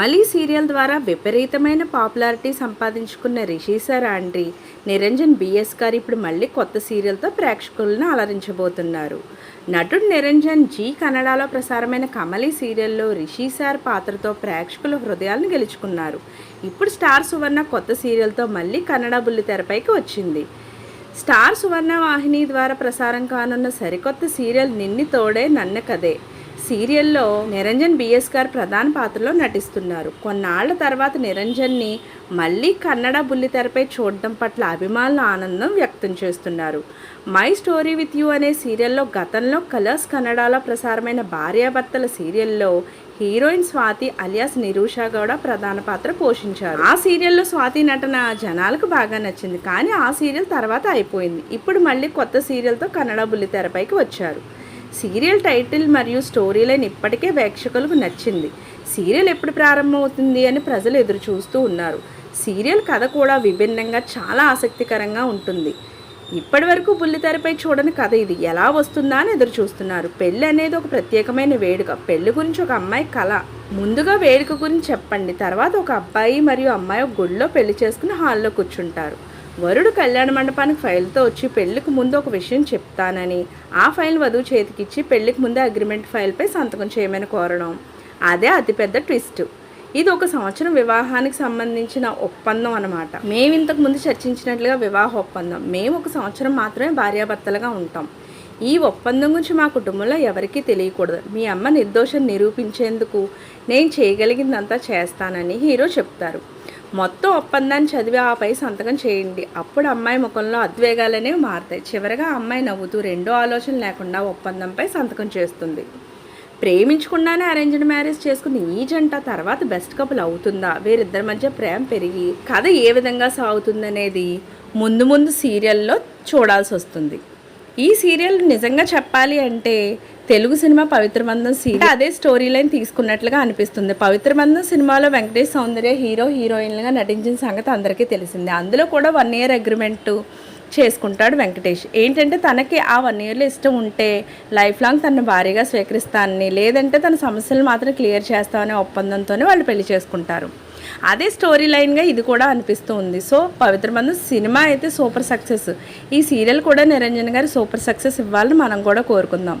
కమలీ serial ద్వారా విపరీతమైన popularity సంపాదించుకున్న రిషి సార్ ఆండ్రీ నిరంజన్ బిఎస్ గారు ఇప్పుడు మళ్ళీ కొత్త సీరియల్తో ప్రేక్షకులను అలరించబోతున్నారు. నటుడు నిరంజన్ జీ కన్నడలో ప్రసారమైన కమలీ సీరియల్లో రిషి సార్ పాత్రతో ప్రేక్షకుల హృదయాలను గెలుచుకున్నారు. ఇప్పుడు స్టార్ సువర్ణ కొత్త సీరియల్తో మళ్ళీ కన్నడ బుల్లితెరపైకి వచ్చింది. స్టార్ సువర్ణ వాహిని ద్వారా ప్రసారం కానున్న సరికొత్త సీరియల్ నిన్ని తోడే నన్న కదే. సీరియల్లో నిరంజన్ బిఎస్ గారు ప్రధాన పాత్రలో నటిస్తున్నారు. కొన్నాళ్ళ తర్వాత నిరంజన్ని మళ్ళీ కన్నడ బుల్లితెరపై చూడడం పట్ల అభిమానులు ఆనందం వ్యక్తం చేస్తున్నారు. మై స్టోరీ విత్ యూ అనే సీరియల్లో గతంలో కలర్స్ కన్నడలో ప్రసారమైన భార్యాభర్తల సీరియల్లో హీరోయిన్ స్వాతి అలియాస్ నిరూషా గౌడ ప్రధాన పాత్ర పోషించారు. ఆ సీరియల్లో స్వాతి నటన జనాలకు బాగా నచ్చింది. కానీ ఆ సీరియల్ తర్వాత అయిపోయింది. ఇప్పుడు మళ్ళీ కొత్త సీరియల్తో కన్నడ బుల్లితెరపైకి వచ్చారు. సీరియల్ టైటిల్ మరియు స్టోరీ లైన్ ఇప్పటికే ప్రేక్షకులకు నచ్చింది. సీరియల్ ఎప్పుడు ప్రారంభమవుతుంది అని ప్రజలు ఎదురు చూస్తూ ఉన్నారు. సీరియల్ కథ కూడా విభిన్నంగా చాలా ఆసక్తికరంగా ఉంటుంది. ఇప్పటి వరకు బుల్లితెరపై చూడని కథ ఇది ఎలా వస్తుందా అని ఎదురు చూస్తున్నారు. పెళ్ళి అనేది ఒక ప్రత్యేకమైన వేడుక. పెళ్ళి గురించి ఒక అమ్మాయి కళ ముందుగా వేడుక గురించి చెప్పండి. తర్వాత ఒక అబ్బాయి మరియు అమ్మాయి ఒక గుడిలో పెళ్ళి చేసుకుని హాల్లో కూర్చుంటారు. వరుడు కళ్యాణ మండపానికి ఫైల్తో వచ్చి పెళ్ళికి ముందు ఒక విషయం చెప్తానని ఆ ఫైల్ వధువు చేతికిచ్చి పెళ్ళికి ముందే అగ్రిమెంట్ ఫైల్పై సంతకం చేయమని కోరడం. అదే అతిపెద్ద ట్విస్ట్. ఇది ఒక సంవత్సరం వివాహానికి సంబంధించిన ఒప్పందం అనమాట మేము ఇంతకు ముందు చర్చించినట్లుగా వివాహ ఒప్పందం. మేము ఒక సంవత్సరం మాత్రమే భార్యాభర్తలుగా ఉంటాం. ఈ ఒప్పందం గురించి మా కుటుంబంలో ఎవరికీ తెలియకూడదు. మీ అమ్మ నిర్దోషం నిరూపించేందుకు నేను చేయగలిగిందంతా చేస్తానని హీరో చెప్తారు. మొత్తం ఒప్పందాన్ని చదివి ఆపై సంతకం చేయండి. అప్పుడు అమ్మాయి ముఖంలో అద్వేగాలనే మారుతాయి. చివరగా అమ్మాయి నవ్వుతూ రెండో ఆలోచన లేకుండా ఒప్పందంపై సంతకం చేస్తుంది. ప్రేమించకుండానే అరేంజ్డ్ మ్యారేజ్ చేసుకున్న ఈ జంట తర్వాత బెస్ట్ కపుల్ అవుతుందా? వీరిద్దరి మధ్య ప్రేమ పెరిగి కథ ఏ విధంగా సాగుతుందనేది ముందు ముందు సీరియల్లో చూడాల్సి వస్తుంది ఈ సీరియల్ నిజంగా చెప్పాలి అంటే తెలుగు సినిమా పవిత్రబంధం సీరియల్ అదే స్టోరీ లైన్ తీసుకున్నట్లుగా అనిపిస్తుంది. పవిత్రబంధం సినిమాలో వెంకటేష్ సౌందర్య హీరో హీరోయిన్లుగా నటించిన సంగతి అందరికీ తెలిసిందే. అందులో కూడా వన్ ఇయర్ అగ్రిమెంట్ చేసుకుంటాడు వెంకటేష్. ఏంటంటే తనకి ఆ వన్ ఇయర్లో ఇష్టం ఉంటే లైఫ్ లాంగ్ తన భారీగా స్వీకరిస్తానని లేదంటే తన సమస్యలు మాత్రం క్లియర్ చేస్తామనే ఒప్పందంతోనే వాళ్ళు పెళ్ళి చేసుకుంటారు. అదే స్టోరీ లైన్గా ఇది కూడా అనిపిస్తూ ఉంది. సో పవిత్ర సినిమా అయితే సూపర్ సక్సెస్. ఈ సీరియల్ కూడా నిరంజన్ గారి సూపర్ సక్సెస్ ఇవ్వాలని మనం కూడా కోరుకుందాం.